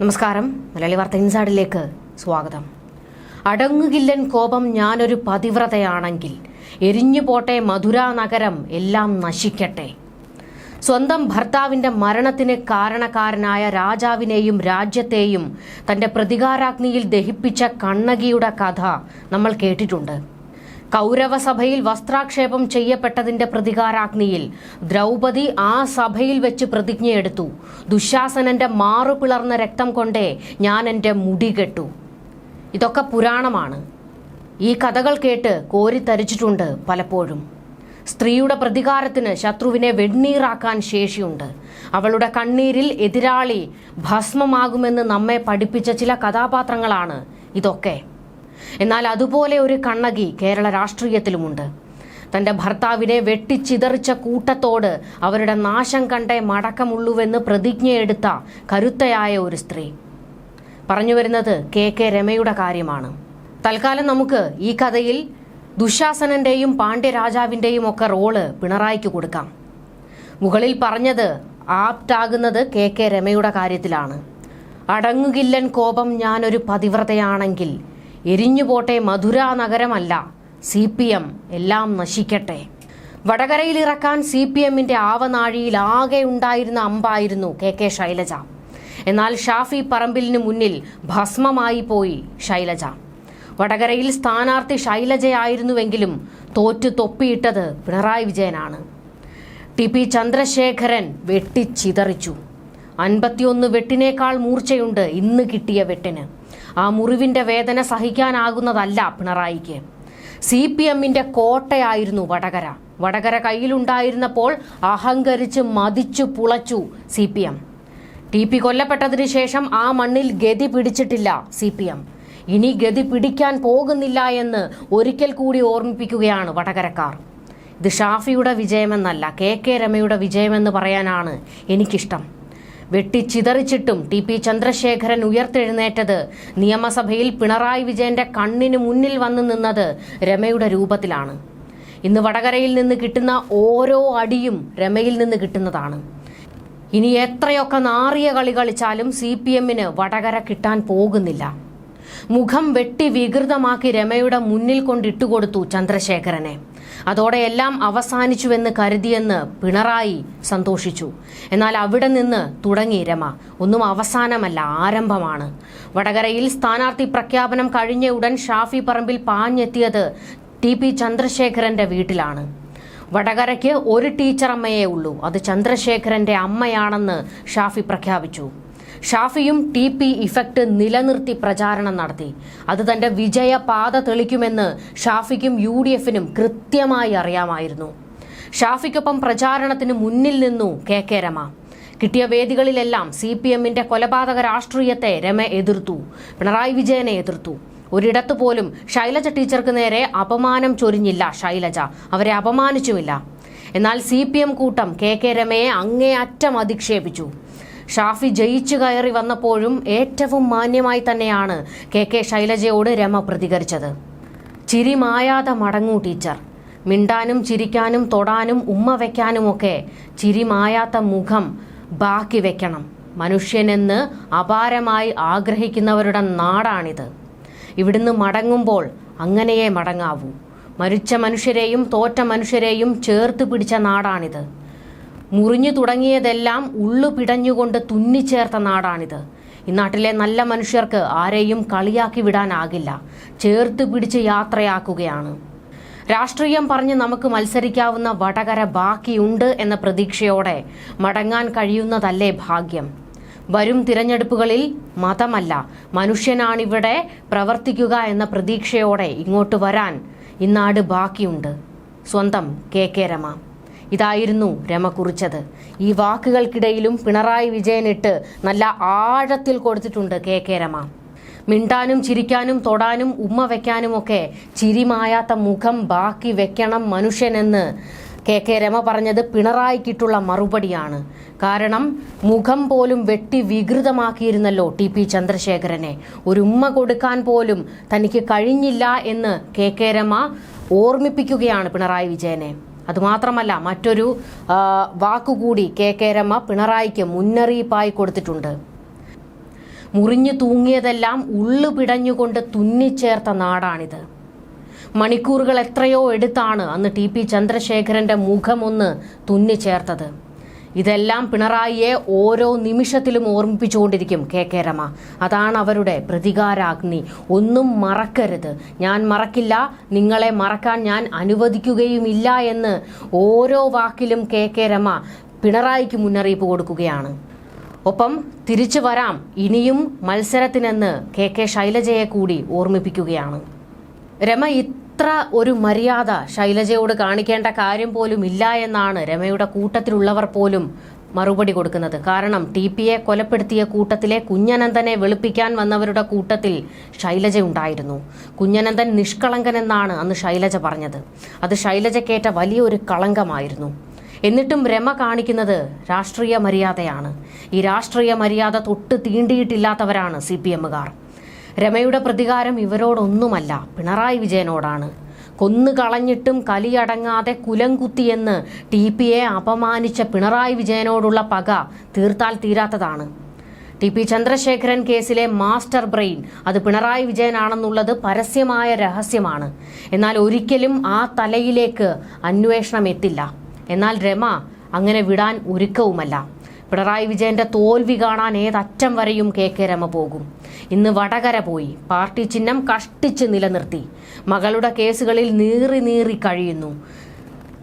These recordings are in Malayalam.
നമസ്കാരം. മലയാളി വാർത്ത ഇൻസൈഡിലേക്ക് സ്വാഗതം. അടങ്ങുകില്ലൻ കോപം ഞാനൊരു പതിവ്രതയാണെങ്കിൽ എരിഞ്ഞു പോട്ടെ മധുര നഗരം എല്ലാം നശിക്കട്ടെ. സ്വന്തം ഭർത്താവിന്റെ മരണത്തിന് കാരണക്കാരനായ രാജാവിനെയും രാജ്യത്തെയും തന്റെ പ്രതികാരാഗ്നിയിൽ ദഹിപ്പിച്ച കണ്ണകിയുടെ കഥ നമ്മൾ കേട്ടിട്ടുണ്ട്. കൗരവസഭയിൽ വസ്ത്രാക്ഷേപം ചെയ്യപ്പെട്ടതിന്റെ പ്രതികാരാഗ്നിയിൽ ദ്രൗപദി ആ സഭയിൽ വെച്ച് പ്രതിജ്ഞയെടുത്തു. ദുശാസനന്റെ മാറു പിളർന്ന രക്തം കൊണ്ടേ ഞാൻ എന്റെ മുടി കെട്ടു. ഇതൊക്കെ പുരാണമാണ്. ഈ കഥകൾ കേട്ട് കോരി തരിച്ചിട്ടുണ്ട് പലപ്പോഴും. സ്ത്രീയുടെ പ്രതികാരത്തിന് ശത്രുവിനെ വെണ്ണീറാക്കാൻ ശേഷിയുണ്ട്. അവളുടെ കണ്ണീരിൽ എതിരാളി ഭസ്മമാകുമെന്ന് നമ്മെ പഠിപ്പിച്ച ചില കഥാപാത്രങ്ങളാണ് ഇതൊക്കെ. എന്നാൽ അതുപോലെ ഒരു കണ്ണകി കേരള രാഷ്ട്രീയത്തിലുമുണ്ട്. തന്റെ ഭർത്താവിനെ വെട്ടിച്ചിതറിച്ച കൂട്ടത്തോട് അവരുടെ നാശം കണ്ടേ മടക്കമുള്ളൂവെന്ന് പ്രതിജ്ഞയെടുത്ത കരുത്തയായ ഒരു സ്ത്രീ. പറഞ്ഞു വരുന്നത് കെ കെ രമയുടെ കാര്യമാണ്. തൽക്കാലം നമുക്ക് ഈ കഥയിൽ ദുശാസനന്റെയും പാണ്ഡ്യരാജാവിന്റെയും ഒക്കെ റോൾ പിണറായിക്ക് കൊടുക്കാം. മുകളിൽ പറഞ്ഞത് ആപ്റ്റാകുന്നത് കെ കെ രമയുടെ കാര്യത്തിലാണ്. അടങ്ങുകില്ലൻ കോപം ഞാനൊരു പതിവ്രതയാണെങ്കിൽ എരിഞ്ഞുപോട്ടെ മധുര നഗരമല്ല. സി പി എം എല്ലാം നശിക്കട്ടെ. വടകരയിൽ ഇറക്കാൻ സി പി എമ്മിന്റെ ആവനാഴിയിൽ ആകെ ഉണ്ടായിരുന്ന അമ്പായിരുന്നു കെ കെ ശൈലജ. എന്നാൽ ഷാഫി പറമ്പിലിന് മുന്നിൽ ഭസ്മമായി പോയി ശൈലജ. വടകരയിൽ സ്ഥാനാർത്ഥി ശൈലജയായിരുന്നുവെങ്കിലും തോറ്റു തൊപ്പിയിട്ടത് പിണറായി വിജയനാണ്. ടി പി ചന്ദ്രശേഖരൻ വെട്ടിച്ചിതറിച്ചു. അൻപത്തിയൊന്ന് വെട്ടിനേക്കാൾ മൂർച്ചയുണ്ട് ഇന്ന് കിട്ടിയ വെട്ടിന്. ആ മുറിവിന്റെ വേദന സഹിക്കാനാകുന്നതല്ല പിണറായിക്ക്. സി പി എമ്മിന്റെ കോട്ടയായിരുന്നു വടകര. വടകര കയ്യിലുണ്ടായിരുന്നപ്പോൾ അഹങ്കരിച്ച് മതിച്ചു പുളച്ചു C P M T P കൊല്ലപ്പെട്ടതിന് ശേഷം ആ മണ്ണിൽ ഗതി പിടിച്ചിട്ടില്ല സി പി എം ഇനി ഗതി പിടിക്കാൻ പോകുന്നില്ല എന്ന് ഒരിക്കൽ കൂടി ഓർമ്മിപ്പിക്കുകയാണ് വടകരക്കാർ. ഇത് ഷാഫിയുടെ വിജയമെന്നല്ല കെ കെ രമയുടെ വിജയമെന്ന് പറയാനാണ് എനിക്കിഷ്ടം. വെട്ടിച്ചിതറിച്ചിട്ടും ടി പി ചന്ദ്രശേഖരൻ ഉയർത്തെഴുന്നേറ്റത്. നിയമസഭയിൽ പിണറായി വിജയന്റെ കണ്ണിന് മുന്നിൽ വന്നു നിന്നത് രമയുടെ രൂപത്തിലാണ്. ഇന്ന് വടകരയിൽ നിന്ന് കിട്ടുന്ന ഓരോ അടിയും രമയിൽ നിന്ന് കിട്ടുന്നതാണ്. ഇനി എത്രയൊക്കെ നാറിയ കളി കളിച്ചാലും സി പി എമ്മിന് വടകര കിട്ടാൻ പോകുന്നില്ല. മുഖം വെട്ടി വികൃതമാക്കി രമയുടെ മുന്നിൽ കൊണ്ടിട്ടുകൊടുത്തു ചന്ദ്രശേഖരനെ. അതോടെ എല്ലാം അവസാനിച്ചുവെന്ന് കരുതിയെന്ന് പിണറായി സന്തോഷിച്ചു. എന്നാൽ അവിടെ നിന്ന് തുടങ്ങി രമ. ഒന്നും അവസാനമല്ല ആരംഭമാണ്. വടകരയിൽ സ്ഥാനാർത്ഥി പ്രഖ്യാപനം കഴിഞ്ഞ ഉടൻ ഷാഫി പറമ്പിൽ പാഞ്ഞെത്തിയത് ടി പി ചന്ദ്രശേഖരന്റെ വീട്ടിലാണ്. വടകരയ്ക്ക് ഒരു ടീച്ചറമ്മയേ ഉള്ളൂ. അത് ചന്ദ്രശേഖരന്റെ അമ്മയാണെന്ന് ഷാഫി പ്രഖ്യാപിച്ചു. ഷാഫിയും ടി പി ഇഫക്റ്റ് നിലനിർത്തി പ്രചാരണം നടത്തി. അത് തന്റെ വിജയപാത തെളിക്കുമെന്ന് ഷാഫിക്കും യു ഡി എഫിനും കൃത്യമായി അറിയാമായിരുന്നു. ഷാഫിക്കൊപ്പം പ്രചാരണത്തിന് മുന്നിൽ നിന്നു കെ കെ രമ. കിട്ടിയ വേദികളിലെല്ലാം സി പി എമ്മിന്റെ കൊലപാതക രാഷ്ട്രീയത്തെ രമ എതിർത്തു പിണറായി വിജയനെ എതിർത്തു. ഒരിടത്തു പോലും ശൈലജ ടീച്ചർക്ക് നേരെ അപമാനം ചൊരിഞ്ഞില്ല ശൈലജ. അവരെ അപമാനിച്ചുമില്ല. എന്നാൽ സി പി എം കൂട്ടം കെ കെ രമയെ അങ്ങേയറ്റം അധിക്ഷേപിച്ചു. ഷാഫി ജയിച്ചു കയറി വന്നപ്പോഴും ഏറ്റവും മാന്യമായി തന്നെയാണ് കെ കെ ശൈലജയോട് രമ പ്രതികരിച്ചത്. ചിരി മായാതെ മടങ്ങൂ ടീച്ചർ. മിണ്ടാനും ചിരിക്കാനും തൊടാനും ഉമ്മ വയ്ക്കാനുമൊക്കെ ചിരി മായാത്ത മുഖം ബാക്കി വെക്കണം. മനുഷ്യനെന്ന് അപാരമായി ആഗ്രഹിക്കുന്നവരുടെ നാടാണിത്. ഇവിടുന്ന് മടങ്ങുമ്പോൾ അങ്ങനെയേ മടങ്ങാവൂ. മരിച്ച മനുഷ്യരെയും തോറ്റ മനുഷ്യരെയും ചേർത്ത് പിടിച്ച നാടാണിത്. മുറിഞ്ഞു തുടങ്ങിയതെല്ലാം ഉള്ളു പിടഞ്ഞുകൊണ്ട് തുന്നിച്ചേർത്ത നാടാണിത്. ഈ നാട്ടിലെ നല്ല മനുഷ്യർക്ക് ആരെയും കളിയാക്കി വിടാനാകില്ല. ചേർത്ത് പിടിച്ച് യാത്രയാക്കുകയാണ്. രാഷ്ട്രീയം പറഞ്ഞ് നമുക്ക് മത്സരിക്കാവുന്ന വടകര ബാക്കിയുണ്ട് എന്ന പ്രതീക്ഷയോടെ മടങ്ങാൻ കഴിയുന്നതല്ലേ ഭാഗ്യം. വരും തിരഞ്ഞെടുപ്പുകളിൽ മതമല്ല മനുഷ്യനാണിവിടെ പ്രവർത്തിക്കുക എന്ന പ്രതീക്ഷയോടെ ഇങ്ങോട്ട് വരാൻ ഇന്നാട് ബാക്കിയുണ്ട്. സ്വന്തം കെ കെ രമ. ഇതായിരുന്നു രമ കുറിച്ചത്. ഈ വാക്കുകൾക്കിടയിലും പിണറായി വിജയനിട്ട് നല്ല ആഴത്തിൽ കൊടുത്തിട്ടുണ്ട് കെ കെ രമ. മിണ്ടാനും ചിരിക്കാനും തൊടാനും ഉമ്മ വെക്കാനുമൊക്കെ ചിരിമായാത്ത മുഖം ബാക്കി വെക്കണം മനുഷ്യനെന്ന് കെ കെ രമ പറഞ്ഞത് പിണറായിക്കിട്ടുള്ള മറുപടിയാണ്. കാരണം മുഖം പോലും വെട്ടി വികൃതമാക്കിയിരുന്നല്ലോ ടി പി ചന്ദ്രശേഖരനെ. ഒരു ഉമ്മ കൊടുക്കാൻ പോലും തനിക്ക് കഴിഞ്ഞില്ല എന്ന് കെ കെ രമ ഓർമ്മിപ്പിക്കുകയാണ് പിണറായി വിജയനെ. അതുമാത്രമല്ല മറ്റൊരു വാക്കുകൂടി കെ കെ രമ പിണറായിക്ക് മുന്നറിയിപ്പായി കൊടുത്തിട്ടുണ്ട്. മുറിഞ്ഞു തൂങ്ങിയതെല്ലാം ഉള്ളു പിടഞ്ഞുകൊണ്ട് തുന്നിച്ചേർത്ത നാടാണിത്. മണിക്കൂറുകൾ എത്രയോ എടുത്താണ് അന്ന് ടി പി ചന്ദ്രശേഖരന്റെ മുഖമൊന്ന് തുന്നിച്ചേർത്തത്. ഇതെല്ലാം പിണറായിയെ ഓരോ നിമിഷത്തിലും ഓർമ്മിപ്പിച്ചുകൊണ്ടിരിക്കും കെ കെ രമ. അതാണ് അവരുടെ പ്രതികാരാഗ്നി. ഒന്നും മറക്കരുത്. ഞാൻ മറക്കില്ല. നിങ്ങളെ മറക്കാൻ ഞാൻ അനുവദിക്കുകയുമില്ല എന്ന് ഓരോ വാക്കിലും കെ കെ രമ പിണറായിക്ക് മുന്നറിയിപ്പ് കൊടുക്കുകയാണ്. ഒപ്പം തിരിച്ചു വരാം. ഇനിയും മത്സരത്തിനെന്ന് കെ കെ ശൈലജയെ കൂടി ഓർമ്മിപ്പിക്കുകയാണ്. രമ ഇത്ര ഒരു മര്യാദ ശൈലജയോട് കാണിക്കേണ്ട കാര്യം പോലും ഇല്ല എന്നാണ് രമയുടെ കൂട്ടത്തിലുള്ളവർ പോലും മറുപടി കൊടുക്കുന്നത്. കാരണം ടി പിയെ കൊലപ്പെടുത്തിയ കൂട്ടത്തിലെ കുഞ്ഞനന്ദനെ വെളുപ്പിക്കാൻ വന്നവരുടെ കൂട്ടത്തിൽ ശൈലജ ഉണ്ടായിരുന്നു. കുഞ്ഞനന്ദൻ നിഷ്കളങ്കനെന്നാണ് അന്ന് ശൈലജ പറഞ്ഞത്. അത് ശൈലജക്കേറ്റ വലിയൊരു കളങ്കമായിരുന്നു. എന്നിട്ടും രമ കാണിക്കുന്നത് രാഷ്ട്രീയ മര്യാദയാണ്. ഈ രാഷ്ട്രീയ മര്യാദ തൊട്ട് തീണ്ടിയിട്ടില്ലാത്തവരാണ് സി പി എമ്മുകാർ. രമയുടെ പ്രതികാരം ഇവരോടൊന്നുമല്ല. പിണറായി വിജയനോടാണ്. കൊന്നു കളഞ്ഞിട്ടും കലിയടങ്ങാതെ കുലംകുത്തിയെന്ന് ടി പി എ അപമാനിച്ച പിണറായി വിജയനോടുള്ള പക തീർത്താൽ തീരാത്തതാണ്. ടി പി ചന്ദ്രശേഖരൻ കേസിലെ മാസ്റ്റർ ബ്രെയിൻ അത് പിണറായി വിജയനാണെന്നുള്ളത് പരസ്യമായ രഹസ്യമാണ്. എന്നാൽ ഒരിക്കലും ആ തലയിലേക്ക് അന്വേഷണം എത്തില്ല. എന്നാൽ രമ അങ്ങനെ വിടാൻ ഒരുക്കവുമല്ല. പിണറായി വിജയന്റെ തോൽവി കാണാൻ ഏതറ്റം വരെയും കെ കെ രമ പോകും. ഇന്ന് വടകര പോയി. പാർട്ടി ചിഹ്നം കഷ്ടിച്ച് നിലനിർത്തി. മകളുടെ കേസുകളിൽ നീറി നീറി കഴിയുന്നു.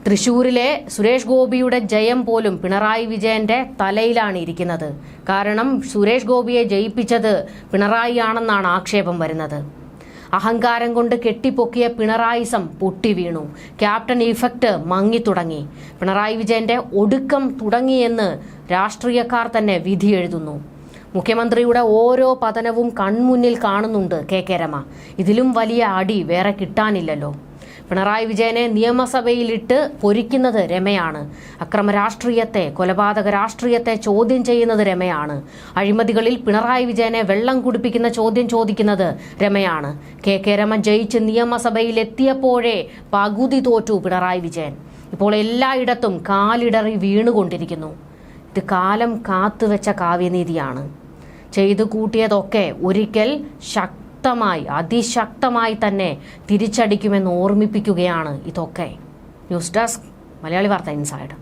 തൃശൂരിലെ സുരേഷ് ഗോപിയുടെ ജയം പോലും പിണറായി വിജയന്റെ തലയിലാണ് ഇരിക്കുന്നത്. കാരണം സുരേഷ് ഗോപിയെ ജയിപ്പിച്ചത് പിണറായി ആണെന്നാണ് ആക്ഷേപം വരുന്നത്. അഹങ്കാരം കൊണ്ട് കെട്ടിപ്പൊക്കിയ പിണറായിസം പൊട്ടി വീണു. ക്യാപ്റ്റൻ ഇഫക്റ്റ് മങ്ങിത്തുടങ്ങി പിണറായി വിജയന്റെ ഒടുക്കം തുടങ്ങിയെന്ന് രാഷ്ട്രീയക്കാർ തന്നെ വിധി എഴുതുന്നു. മുഖ്യമന്ത്രിയുടെ ഓരോ പതനവും കൺമുന്നിൽ കാണുന്നുണ്ട് കെ കെ രമ. ഇതിലും വലിയ അടി വേറെ കിട്ടാനില്ലല്ലോ. പിണറായി വിജയനെ നിയമസഭയിലിട്ട് പൊരിക്കുന്നത് രമയാണ്. അക്രമ രാഷ്ട്രീയത്തെ കൊലപാതക രാഷ്ട്രീയത്തെ ചോദ്യം ചെയ്യുന്നത് രമയാണ്. അഴിമതികളിൽ പിണറായി വിജയനെ വെള്ളം കുടിപ്പിക്കുന്ന ചോദ്യം ചോദിക്കുന്നത് രമയാണ്. കെ കെ രമ ജയിച്ച് നിയമസഭയിലെത്തിയപ്പോഴേ പകുതി തോറ്റു പിണറായി വിജയൻ. ഇപ്പോൾ എല്ലായിടത്തും കാലിടറി വീണുകൊണ്ടിരിക്കുന്നു. ഇത് കാലം കാത്തുവെച്ച കാവ്യനീതിയാണ്. ചെയ്തു കൂട്ടിയതൊക്കെ ഒരിക്കൽ ശക്തമായി അതിശക്തമായി തന്നെ തിരിച്ചടിക്കുമെന്ന് ഓർമ്മിപ്പിക്കുകയാണ് ഇതൊക്കെ. ന്യൂസ് ഡെസ്ക് മലയാളി വാർത്ത ഇൻസൈഡ്.